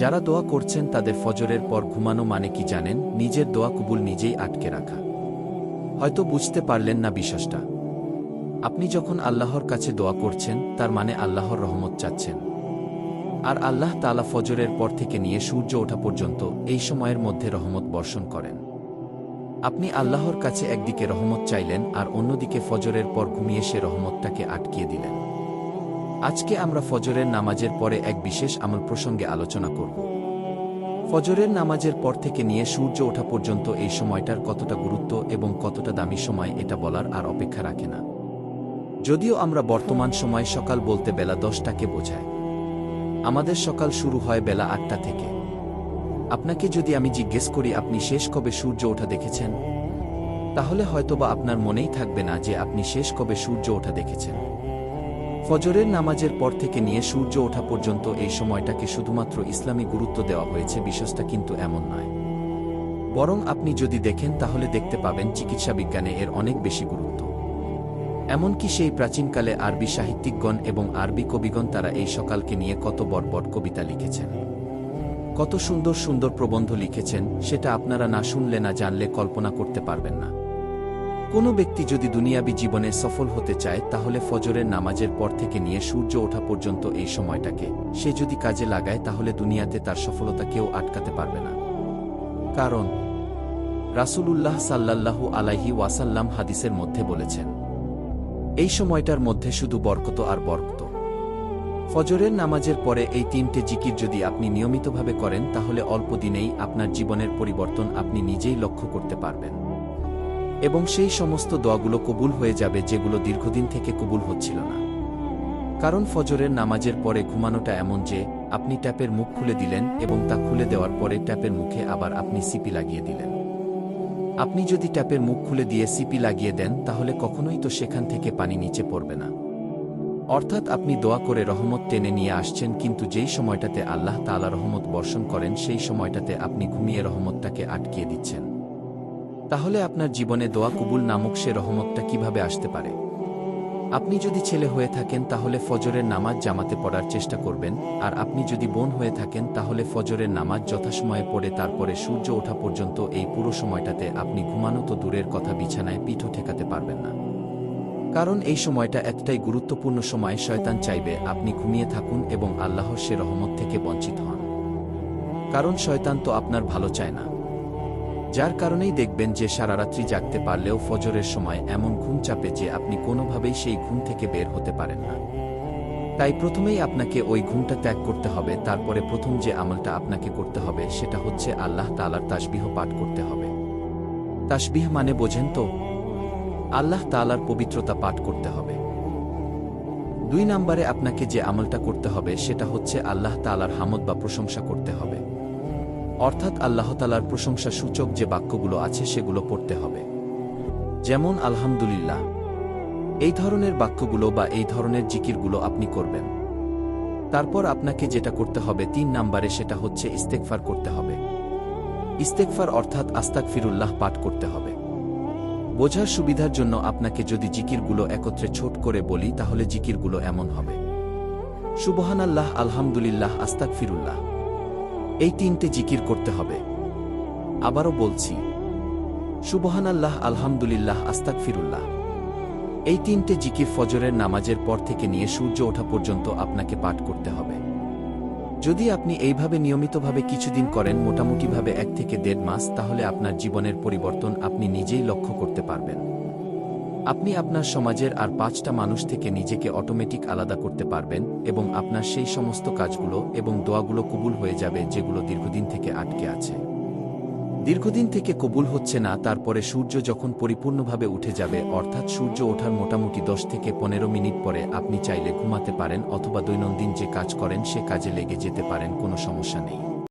যারা দোয়া করছেন তাদের ফজরের পর ঘুমানো মানে কি জানেন? নিজের দোয়া কবুল নিজেই আটকে রাখা। হয়তো বুঝতে পারলেন না বিশ্বাসটা। আপনি যখন আল্লাহর কাছে দোয়া করছেন, তার মানে আল্লাহর রহমত চাচ্ছেন। আর আল্লাহ তালা ফজরের পর থেকে নিয়ে সূর্য ওঠা পর্যন্ত এই সময়ের মধ্যে রহমত বর্ষণ করেন। আপনি আল্লাহর কাছে একদিকে রহমত চাইলেন আর অন্যদিকে ফজরের পর ঘুমিয়ে সে রহমতটাকে আটকিয়ে দিলেন। আজকে আমরা ফজরের নামাজের পরে এক বিশেষ আমল প্রসঙ্গে আলোচনা করব। ফজরের নামাজের পর থেকে নিয়ে সূর্য ওঠা পর্যন্ত এই সময়টার কতটা গুরুত্ব এবং কতটা দামি সময় এটা বলার আর অপেক্ষা রাখে না। যদিও আমরা বর্তমান সময় সকাল বলতে বেলা দশটাকে বোঝায় আমাদের সকাল শুরু হয় বেলা আটটা থেকে। আপনাকে যদি আমি জিজ্ঞেস করি, আপনি শেষ কবে সূর্য ওঠা দেখেছেন? তাহলে হয়তোবা আপনার মনেই থাকবে না যে আপনি শেষ কবে সূর্য ওঠা দেখেছেন। ফজরের নামাজের পর থেকে নিয়ে সূর্য ওঠা পর্যন্ত এই সময়টাকে শুধুমাত্র ইসলামী গুরুত্ব দেওয়া হয়েছে বিষয়টা কিন্তু এমন নয়। বরং আপনি যদি দেখেন, তাহলে দেখতে পাবেন চিকিৎসা বিজ্ঞানে এর অনেক বেশি গুরুত্ব। এমনকি সেই প্রাচীনকালে আরবি সাহিত্যিকগণ এবং আরবি কবিগণ তারা এই সকালকে নিয়ে কত বড় কবিতা লিখেছেন। কত সুন্দর সুন্দর প্রবন্ধ লিখেছেন, সেটা আপনারা না শুনলে না জানলে কল্পনা করতে পারবেন না। কোনো ব্যক্তি যদি দুনিয়াবি জীবনে সফল হতে চায়, তাহলে ফজরের নামাজের পর থেকে নিয়ে সূর্য ওঠা পর্যন্ত এই সময়টাকে। সে যদি কাজে লাগায়, তাহলে দুনিয়াতে তার সফলতা কেউ আটকাতে পারবে না। কারণ, রাসূলুল্লাহ সাল্লাল্লাহু আলাইহি ওয়াসাল্লাম হাদিসের মধ্যে বলেছেন, এই সময়টার মধ্যে শুধু বরকত আর বরকত। ফজরের নামাজের পরে এই তিনটে জিকির যদি আপনি নিয়মিতভাবে করেন, তাহলে অল্প দিনেই আপনার জীবনের পরিবর্তন আপনি নিজেই লক্ষ্য করতে পারবেন। এবং সেই সমস্ত দোয়াগুলো কবুল হয়ে যাবে যেগুলো দীর্ঘদিন থেকে কবুল হচ্ছিল না। কারণ ফজরের নামাজের পরে ঘুমানোটা এমন যে, আপনি ট্যাপের মুখ খুলে দিলেন এবং তা খুলে দেওয়ার পরে ট্যাপের মুখে আবার আপনি সিপি লাগিয়ে দিলেন। আপনি যদি ট্যাপের মুখ খুলে দিয়ে সিপি লাগিয়ে দেন, তাহলে কখনোই তো সেখান থেকে পানি নিচে পড়বে না। অর্থাৎ আপনি দোয়া করে রহমত টেনে নিয়ে আসছেন, কিন্তু যেই সময়টাতে আল্লাহ তাআলা রহমত বর্ষণ করেন, সেই সময়টাতে আপনি ঘুমিয়ে রহমতটাকে আটকিয়ে দিচ্ছেন। তাহলে আপনার জীবনে দোয়া কবুল নামক সে রহমতটা কীভাবে আসতে পারে? আপনি যদি ছেলে হয়ে থাকেন, তাহলে ফজরের নামাজ জামাতে পড়ার চেষ্টা করবেন। আর আপনি যদি বোন হয়ে থাকেন, তাহলে ফজরের নামাজ যথাসময়ে পড়ে তারপরে সূর্য ওঠা পর্যন্ত এই পুরো সময়টাতে আপনি ঘুমানো তো দূরের কথা বিছানায় পিঠও ঠেকাতে পারবেন না। কারণ এই সময়টা একটাই গুরুত্বপূর্ণ সময়, শয়তান চাইবে আপনি ঘুমিয়ে থাকুন এবং আল্লাহর সে রহমত থেকে বঞ্চিত হন। কারণ শয়তান তো আপনার ভালো চায় না। যার কারণেই দেখবেন যে সারারাত্রি জাগতে পারলেও ফজরের সময় এমন ঘুম চাপে যে আপনি কোনোভাবেই সেই ঘুম থেকে বের হতে পারেন না। তাই প্রথমেই আপনাকে ওই ঘুমটা ত্যাগ করতে হবে, তারপরে প্রথম যে আমলটা আপনাকে করতে হবে সেটা হচ্ছে আল্লাহ তালার তাসবিহ পাঠ করতে হবে। তাসবিহ মানে বোঝেন তো? আল্লাহ তালার পবিত্রতা পাঠ করতে হবে। দুই নম্বরে আপনাকে যে আমলটা করতে হবে সেটা হচ্ছে আল্লাহ তালার হামদ বা প্রশংসা করতে হবে। অর্থাৎ আল্লাহ তালার প্রশংসা সূচক যে বাক্যগুলো আছে সেগুলো পড়তে হবে। যেমন, আলহামদুলিল্লাহ। এই ধরনের বাক্যগুলো বা এই ধরনের জিকিরগুলো আপনি করবেন। তারপর আপনাকে যেটা করতে হবে তিন নাম্বারে সেটা হচ্ছে ইস্তেকফার করতে হবে। ইস্তেকফার অর্থাৎ আস্তাক ফিরুল্লাহ পাঠ করতে হবে। বোঝার সুবিধার জন্য আপনাকে যদি জিকিরগুলো একত্রে ছোট করে বলি, তাহলে জিকিরগুলো এমন হবে। সুবহানাল্লাহ, আলহামদুলিল্লাহ আস্তাক ফিরুল্লাহ এই তিনটে জিকির করতে হবে। আবারও বলছি, সুবহানাল্লাহ, আলহামদুলিল্লাহ আস্তাক ফিরুল্লাহ এই তিনটে জিকির ফজরের নামাজের পর থেকে নিয়ে সূর্য ওঠা পর্যন্ত আপনাকে পাঠ করতে হবে। যদি আপনি এইভাবে নিয়মিতভাবে কিছুদিন করেন, মোটামুটিভাবে এক থেকে দেড় মাস, তাহলে আপনার জীবনের পরিবর্তন আপনি নিজেই লক্ষ্য করতে পারবেন। আপনি আপনার সমাজের আর পাঁচটা মানুষ থেকে নিজেকে অটোমেটিক আলাদা করতে পারবেন এবং আপনার সেই সমস্ত কাজগুলো এবং দোয়াগুলো কবুল হয়ে যাবে যেগুলো দীর্ঘদিন থেকে আটকে আছে। দীর্ঘদিন থেকে কবুল হচ্ছে না, তারপরে সূর্য যখন পরিপূর্ণভাবে উঠে যাবে, অর্থাৎ সূর্য ওঠার মোটামুটি দশ থেকে পনেরো মিনিট পরে আপনি চাইলে ঘুমাতে পারেন অথবা দৈনন্দিন যে কাজ করেন সে কাজে লেগে যেতে পারেন, কোনো সমস্যা নেই।